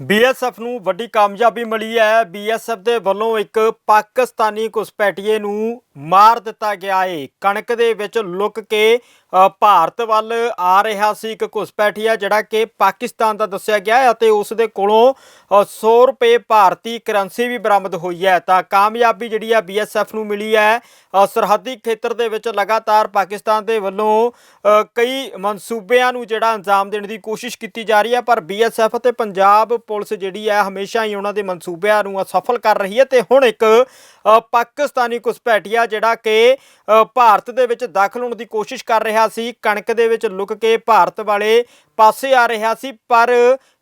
BSF ਨੂੰ ਵੱਡੀ ਕਾਮਯਾਬੀ ਮਿਲੀ ਹੈ। ਬੀਐਸਐਫ ਦੇ ਵੱਲੋਂ ਇੱਕ ਪਾਕਿਸਤਾਨੀ ਘੁਸਪੈਠੀਏ ਨੂੰ ਮਾਰ ਦਿੱਤਾ ਗਿਆ ਏ। ਕਣਕ ਦੇ ਵਿੱਚ ਲੁਕ ਕੇ ਭਾਰਤ ਵੱਲ ਆ ਰਿਹਾ ਸੀ ਇੱਕ ਘੁਸਪੈਠੀਆ ਜਿਹੜਾ ਕਿ ਪਾਕਿਸਤਾਨ ਦਾ ਦੱਸਿਆ ਗਿਆ ਹੈ ਅਤੇ ਉਸ ਦੇ ਕੋਲੋਂ ਅ, 100 ਰੁਪਏ ਭਾਰਤੀ ਕਰੰਸੀ ਵੀ ਬਰਾਮਦ ਹੋਈ ਹੈ। ਤਾਂ ਕਾਮਯਾਬੀ ਜਿਹੜੀ ਹੈ ਬੀਐਸਐਫ ਨੂੰ ਮਿਲੀ ਹੈ। ਸਰਹੱਦੀ ਖੇਤਰ ਦੇ ਵਿੱਚ ਲਗਾਤਾਰ ਪਾਕਿਸਤਾਨ ਦੇ ਵੱਲੋਂ ਕਈ ਮਨਸੂਬਿਆਂ ਨੂੰ ਜਿਹੜਾ ਅੰਜਾਮ ਦੇਣ ਦੀ ਕੋਸ਼ਿਸ਼ ਕੀਤੀ ਜਾ ਰਹੀ ਹੈ। ਪਰ ਬੀਐਸਐਫ ਅਤੇ ਪੰਜਾਬ ਪੁਲਿਸ ਜਿਹੜੀ ਹੈ ਹਮੇਸ਼ਾ ਹੀ ਉਹਨਾਂ ਦੇ ਮਨਸੂਬਿਆਂ ਨੂੰ ਅਸਫਲ ਕਰ ਰਹੀ ਹੈ ਤੇ ਹੁਣ ਇੱਕ ਪਾਕਿਸਤਾਨੀ ਘੁਸਪੈਠੀਆ ਜਿਹੜਾ ਕਿ ਭਾਰਤ ਦੇ ਵਿੱਚ ਦਾਖਲ ਹੋਣ ਦੀ ਕੋਸ਼ਿਸ਼ ਕਰ ਰਿਹਾ ਸੀ, ਕਣਕ ਦੇ ਵਿੱਚ ਲੁਕ ਕੇ ਭਾਰਤ ਵਾਲੇ ਪਾਸੇ ਆ ਰਿਹਾ ਸੀ, ਪਰ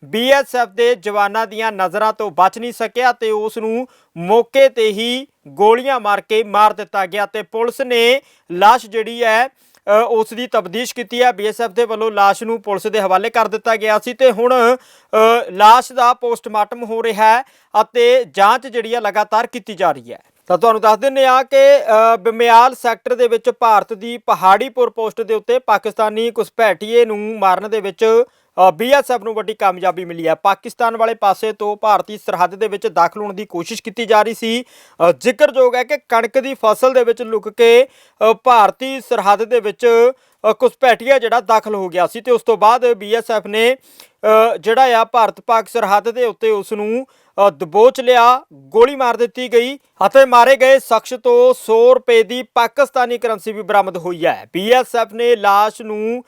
ਬੀਐਸਐਫ ਦੇ ਜਵਾਨਾਂ ਦੀਆਂ ਨਜ਼ਰਾਂ ਤੋਂ ਬਚ ਨਹੀਂ ਸਕਿਆ ਤੇ ਉਸ ਨੂੰ ਮੌਕੇ ਤੇ ਹੀ ਗੋਲੀਆਂ ਮਾਰ ਕੇ ਮਾਰ ਦਿੱਤਾ ਗਿਆ ਤੇ ਪੁਲਿਸ ਨੇ ਲਾਸ਼ ਜਿਹੜੀ ਹੈ ਉਸ ਦੀ ਤਬਦੀਸ਼ ਕੀਤੀ ਹੈ। ਬੀਐਸਐਫ ਦੇ ਵੱਲੋਂ ਲਾਸ਼ ਨੂੰ ਪੁਲਿਸ ਦੇ ਹਵਾਲੇ ਕਰ ਦਿੱਤਾ ਗਿਆ ਸੀ ਤੇ ਹੁਣ ਅ, ਲਾਸ਼ ਦਾ ਪੋਸਟਮਾਰਟਮ ਹੋ ਰਿਹਾ ਹੈ ਅਤੇ ਜਾਂਚ ਜਿਹੜੀ ਹੈ ਲਗਾਤਾਰ ਕੀਤੀ ਜਾ ਰਹੀ ਹੈ। ਤਾਂ ਤੁਹਾਨੂੰ ਦੱਸ ਦਿੰਨੇ ਆ ਕਿ ਬਿਮਿਆਲ ਸੈਕਟਰ ਦੇ ਵਿੱਚ ਭਾਰਤ ਦੀ ਪਹਾੜੀਪੁਰ ਪੋਸਟ ਦੇ ਉੱਤੇ ਪਾਕਿਸਤਾਨੀ ਘੁਸਪੈਠੀਏ ਨੂੰ ਮਾਰਨ ਦੇ ਵਿੱਚ ਬੀਐਸਐਫ ਨੂੰ ਵੱਡੀ ਕਾਮਯਾਬੀ ਮਿਲੀ ਹੈ। ਪਾਕਿਸਤਾਨ ਵਾਲੇ ਪਾਸੇ ਤੋਂ ਭਾਰਤੀ ਸਰਹੱਦ ਦੇ ਵਿੱਚ ਦਾਖਲ ਹੋਣ ਦੀ ਕੋਸ਼ਿਸ਼ ਕੀਤੀ ਜਾ ਰਹੀ ਸੀ। ਜ਼ਿਕਰਯੋਗ ਹੈ ਕਿ ਕਣਕ ਦੀ ਫਸਲ ਦੇ ਵਿੱਚ ਲੁਕ ਕੇ ਭਾਰਤੀ ਸਰਹੱਦ ਦੇ ਵਿੱਚ ਅ, ਘੁਸਪੈਠੀਆ ਜਿਹੜਾ ਦਾਖਲ ਹੋ ਗਿਆ ਸੀ ਤੇ ਉਸ ਤੋਂ ਬਾਅਦ ਬੀਐਸਐਫ ਨੇ ਜਿਹੜਾ ਆ ਭਾਰਤ ਪਾਕ ਸਰਹੱਦ ਦੇ ਉੱਤੇ ਉਸ ਨੂੰ ਦਬੋਚ ਲਿਆ, ਗੋਲੀ ਮਾਰ ਦਿੱਤੀ ਗਈ ਅਤੇ ਮਾਰੇ ਗਏ ਸ਼ਖਸ ਤੋਂ 100 ਰੁਪਏ ਦੀ ਪਾਕਿਸਤਾਨੀ ਕਰੰਸੀ ਵੀ ਬਰਾਮਦ ਹੋਈ ਹੈ। ਬੀਐਸਐਫ ਨੇ ਲਾਸ਼ ਨੂੰ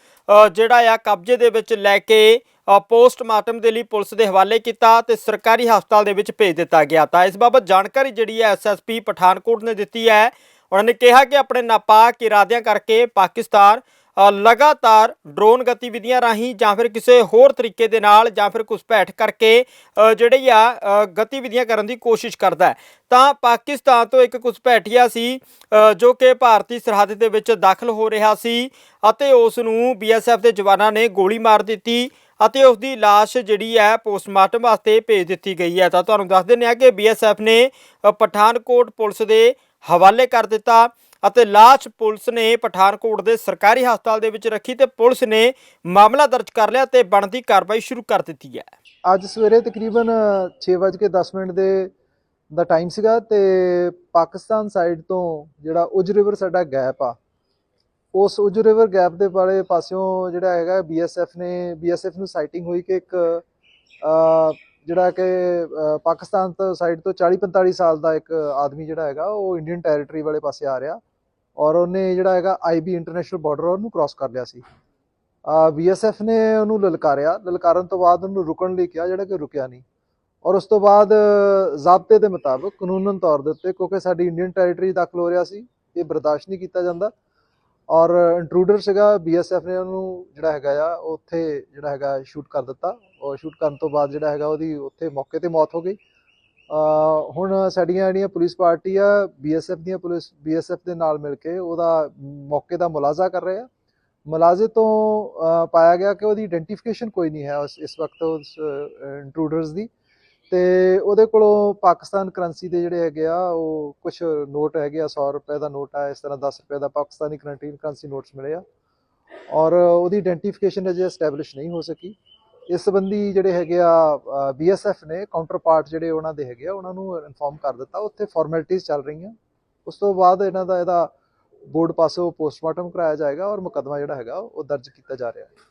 ਜਿਹੜਾ ਆ, ਕਬਜ਼ੇ ਦੇ ਵਿੱਚ ਲੈ ਕੇ ਪੋਸਟਮਾਰਟਮ ਦੇ ਲਈ ਪੁਲਿਸ ਦੇ ਹਵਾਲੇ ਕੀਤਾ ਤੇ ਸਰਕਾਰੀ ਹਸਪਤਾਲ ਦੇ ਵਿੱਚ ਭੇਜ ਦਿੱਤਾ ਗਿਆ। ਤਾਂ ਇਸ ਬਾਬਤ ਜਾਣਕਾਰੀ ਜਿਹੜੀ ਹੈ ਐਸਐਸਪੀ ਪਠਾਨਕੋਟ ਨੇ ਦਿੱਤੀ ਹੈ। ਉਹਨਾਂ ਨੇ ਕਿਹਾ ਕਿ ਆਪਣੇ ਨਾਪਾਕ ਇਰਾਦਿਆਂ ਕਰਕੇ ਪਾਕਿਸਤਾਨ ਲਗਾਤਾਰ ਡਰੋਨ ਗਤੀਵਿਧੀਆਂ ਰਾਹੀਂ ਜਾਂ ਫਿਰ ਕਿਸੇ ਹੋਰ ਤਰੀਕੇ ਦੇ ਨਾਲ ਜਾਂ ਫਿਰ ਘੁਸਪੈਠ ਕਰਕੇ ਜਿਹੜੀ ਆ ਗਤੀਵਿਧੀਆਂ ਕਰਨ ਦੀ ਕੋਸ਼ਿਸ਼ ਕਰਦਾ ਤਾਂ ਪਾਕਿਸਤਾਨ ਤੋਂ ਇੱਕ ਘੁਸਪੈਠੀਆ ਸੀ ਜੋ ਕਿ ਭਾਰਤੀ ਸਰਹੱਦ ਦੇ ਵਿੱਚ ਦਾਖਲ ਹੋ ਰਿਹਾ ਸੀ ਅਤੇ ਉਸ ਨੂੰ ਬੀਐਸਐਫ ਦੇ ਜਵਾਨਾਂ ਨੇ ਗੋਲੀ ਮਾਰ ਦਿੱਤੀ ਅਤੇ ਉਸ ਦੀ ਲਾਸ਼ ਜਿਹੜੀ ਹੈ, ਪੋਸਟਮਾਰਟਮ ਵਾਸਤੇ ਭੇਜ ਦਿੱਤੀ ਗਈ ਹੈ। ਤਾਂ ਤੁਹਾਨੂੰ ਦੱਸ ਦਿੰਦੇ ਹਾਂ ਕਿ ਬੀਐਸਐਫ ਨੇ ਪਠਾਨਕੋਟ ਪੁਲਿਸ ਦੇ ਹਵਾਲੇ ਕਰ ਦਿੱਤਾ। ਅਤੇ ਲਾਸ਼ ਪੁਲਿਸ ਨੇ ਪਠਾਨਕੋਟ ਦੇ ਸਰਕਾਰੀ ਹਸਪਤਾਲ ਦੇ ਵਿੱਚ ਰੱਖੀ ਤੇ ਪੁਲਿਸ ਨੇ ਮਾਮਲਾ ਦਰਜ ਕਰ ਲਿਆ ਤੇ ਬਣਦੀ ਕਾਰਵਾਈ ਸ਼ੁਰੂ ਕਰ ਦਿੱਤੀ ਹੈ। ਅੱਜ ਸਵੇਰੇ ਤਕਰੀਬਨ 6:10 ਮਿੰਟ ਦੇ ਦਾ ਟਾਈਮ ਸੀਗਾ ਤੇ ਪਾਕਿਸਤਾਨ ਸਾਈਡ ਤੋਂ ਜਿਹੜਾ ਉਜ ਰਿਵਰ ਸਾਡਾ ਗੈਪ ਆ, ਉਸ ਉਜ ਰਿਵਰ ਗੈਪ ਦੇ ਵਾਲੇ ਪਾਸਿਓਂ ਜਿਹੜਾ ਹੈਗਾ ਬੀਐਸਐਫ ਨੇ ਬੀਐਸਐਫ ਨੂੰ ਸਾਈਟਿੰਗ ਹੋਈ ਕਿ ਇੱਕ ਜਿਹੜਾ ਕਿ ਪਾਕਿਸਤਾਨ ਤੋਂ ਸਾਈਡ ਤੋਂ 40-45 ਸਾਲ ਦਾ ਇੱਕ ਆਦਮੀ ਜਿਹੜਾ ਹੈਗਾ, ਉਹ ਇੰਡੀਅਨ ਟੈਰੀਟਰੀ ਵਾਲੇ ਪਾਸੇ ਆ ਰਿਹਾ ਔਰ ਉਹਨੇ ਜਿਹੜਾ ਹੈਗਾ ਆਈਬੀ ਇੰਟਰਨੈਸ਼ਨਲ ਬਾਰਡਰ ਉਹਨੂੰ ਕ੍ਰਾਸ ਕਰ ਲਿਆ ਸੀ। ਬੀਐਸਐਫ ਨੇ ਉਹਨੂੰ ਲਲਕਾਰਿਆ। ਲਲਕਾਰਨ ਤੋਂ ਬਾਅਦ ਉਹਨੂੰ ਰੁਕਣ ਲਈ ਕਿਹਾ, ਜਿਹੜਾ ਕਿ ਰੁਕਿਆ ਨਹੀਂ। ਔਰ ਉਸ ਤੋਂ ਬਾਅਦ ਜ਼ਾਬਤੇ ਦੇ ਮੁਤਾਬਕ ਕਾਨੂੰਨਨ ਤੌਰ ਦੇ ਉੱਤੇ, ਕਿਉਂਕਿ ਸਾਡੀ ਇੰਡੀਅਨ ਟੈਰੀਟਰੀ ਦਾਖਲ ਹੋ ਰਿਹਾ ਸੀ, ਇਹ ਬਰਦਾਸ਼ਤ ਨਹੀਂ ਕੀਤਾ ਜਾਂਦਾ। ਔਰ ਇੰਟਰੂਡਰ ਸੀਗਾ ਬੀਐਸਐਫ ਨੇ ਉਹਨੂੰ ਜਿਹੜਾ ਹੈਗਾ ਆ ਉਹ ਉੱਥੇ ਜਿਹੜਾ ਹੈਗਾ ਸ਼ੂਟ ਕਰ ਦਿੱਤਾ। ਸ਼ੂਟ ਕਰਨ ਤੋਂ ਬਾਅਦ ਜਿਹੜਾ ਹੈਗਾ ਉਹਦੀ ਉੱਥੇ ਮੌਕੇ ਤੇ ਮੌਤ ਹੋ ਗਈ। ਹੁਣ ਸਾਡੀਆਂ ਜਿਹੜੀਆਂ ਪੁਲਿਸ ਪਾਰਟੀ ਆ ਬੀਐਸਐਫ ਦੀਆਂ ਪੁਲਿਸ ਬੀਐਸਐਫ ਦੇ ਨਾਲ ਮਿਲ ਕੇ ਉਹਦਾ ਮੌਕੇ ਦਾ ਮੁਲਾਜ਼ਾ ਕਰ ਰਹੇ ਆ। ਮੁਲਾਜ਼ੇ ਤੋਂ ਪਾਇਆ ਗਿਆ ਕਿ ਉਹਦੀ ਆਇਡੈਂਟੀਫਿਕੇਸ਼ਨ ਕੋਈ ਨਹੀਂ ਹੈ ਇਸ ਵਕਤ ਉਸ ਇੰਟਰੂਡਰਸ ਦੀ। ਤੇ ਉਹਦੇ ਕੋਲੋਂ ਪਾਕਿਸਤਾਨ ਕਰੰਸੀ ਦੇ ਜਿਹੜੇ ਹੈਗੇ ਆ, ਉਹ ਕੁਝ ਨੋਟ ਹੈਗੇ ਆ 100 ਰੁਪਏ ਦਾ ਨੋਟ ਆ, ਇਸ ਤਰ੍ਹਾਂ 10 ਰੁਪਏ ਦਾ ਪਾਕਿਸਤਾਨੀ ਕਰੰਟੀ ਕਰੰਸੀ ਨੋਟਸ ਮਿਲੇ ਆ। ਔਰ ਉਹਦੀ ਆਇਡੈਂਟੀਫਿਕੇਸ਼ਨ ਅਜੇ ਐਸਟੈਬਲਿਸ਼ ਨਹੀਂ ਹੋ ਸਕੀ। ਇਸ ਸੰਬੰਧੀ ਜਿਹੜੇ ਹੈਗੇ ਆ ਬੀਐਸਐਫ ਨੇ ਕਾਊਂਟਰ ਪਾਰਟ ਜਿਹੜੇ ਉਹਨਾਂ ਦੇ ਹੈਗੇ ਆ, ਉਹਨਾਂ ਨੂੰ ਇਨਫੋਰਮ ਕਰ ਦਿੱਤਾ। ਉੱਥੇ ਫਾਰਮੈਲਿਟੀਜ਼ ਚੱਲ ਰਹੀਆਂ। ਉਸ ਤੋਂ ਬਾਅਦ ਇਹਨਾਂ ਦਾ ਇਹਦਾ ਬੋਰਡ ਪਾਸੋਂ ਪੋਸਟਮਾਰਟਮ ਕਰਾਇਆ ਜਾਏਗਾ ਔਰ ਮੁਕੱਦਮਾ ਜਿਹੜਾ ਹੈਗਾ ਉਹ ਦਰਜ ਕੀਤਾ ਜਾ ਰਿਹਾ ਹੈ।